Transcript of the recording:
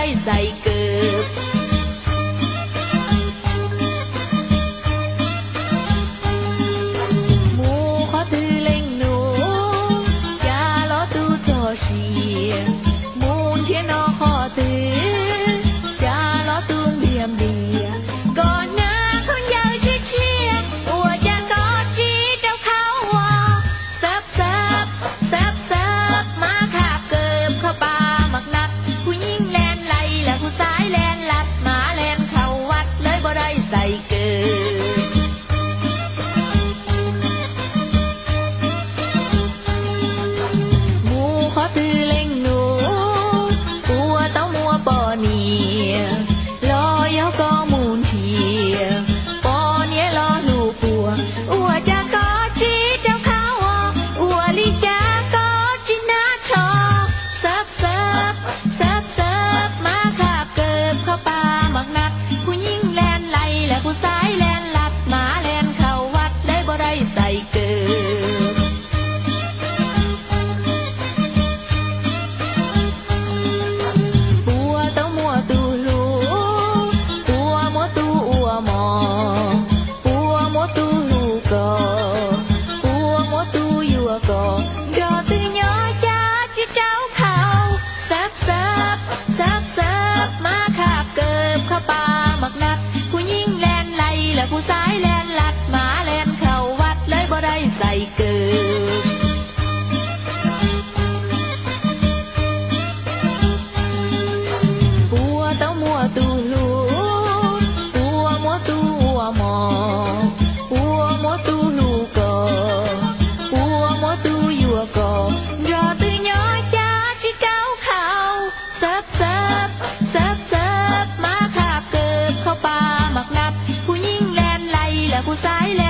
帅帅哥 สายแลนลัดหมาแลนเข่าวัดเลยบ่ได้ใส่เกิ 不再了